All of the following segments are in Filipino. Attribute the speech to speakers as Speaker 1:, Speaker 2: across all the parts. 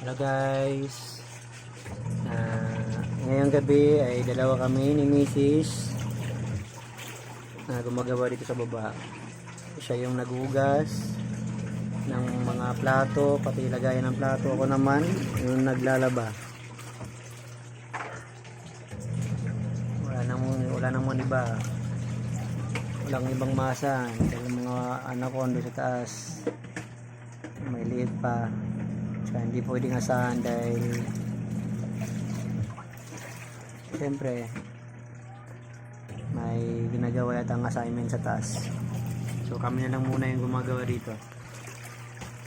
Speaker 1: Hello guys. Ah, ngayong gabi ay dalawa kami ni Mrs. na gumagawa dito sa baba. Siya yung naghugas ng mga plato, pati lagayan ng plato. Ako naman yung naglalaba. Wala nang wala nang iba. Walang ibang masa. Dahil mga anak ko doon sa taas. May liit pa. Kaya hindi pwedeng asahan dahil siyempre may ginagawa yata ang assignment sa taas. So kami na lang muna yung gumagawa dito.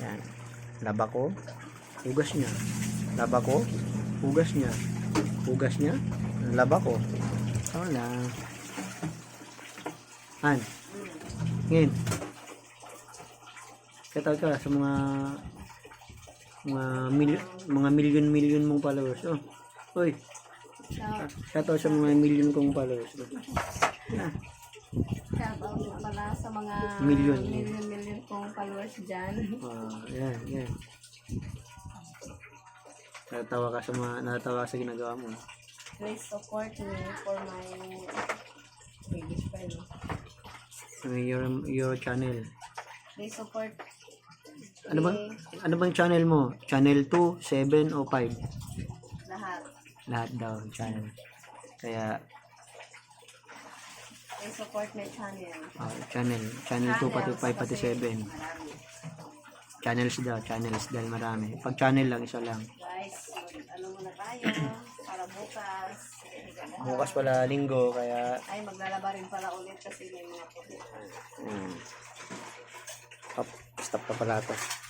Speaker 1: Yan. Laba ko. Hugas niya. Laba ko. Hugas niya. Hugas niya. Laba ko. Lang. Han. Ngayon. Shoutout ka sa mga mga mil, mga million-million mong followers. Oh. Oy,
Speaker 2: Shout,
Speaker 1: shoutout sa mga million kong followers. Ah,
Speaker 2: shout out nga pala sa mga
Speaker 1: Million.
Speaker 2: million, million kong followers dyan.
Speaker 1: ah, yan, yan. Natatawa ka sa mga natatawa ka sa ginagawa mo.
Speaker 2: Please support me for my biggest friend.
Speaker 1: Uh, your your channel.
Speaker 2: Please support
Speaker 1: Ano bang ano bang channel mo? Channel 2, 7 o 5?
Speaker 2: lahat.
Speaker 1: Lahat daw channel. Kaya
Speaker 2: Please support my channel.
Speaker 1: ah, channel, channel 2 pati 5 pati 7.
Speaker 2: Marami.
Speaker 1: Channels daw, channels dahil marami. Pag channel lang isa lang.
Speaker 2: Guys, ano muna tayo para bukas.
Speaker 1: Bukas pala linggo kaya
Speaker 2: Ay, maglalaba rin pala ulit kasi may mga puti.
Speaker 1: Hmm. Stop, stop pa pala to.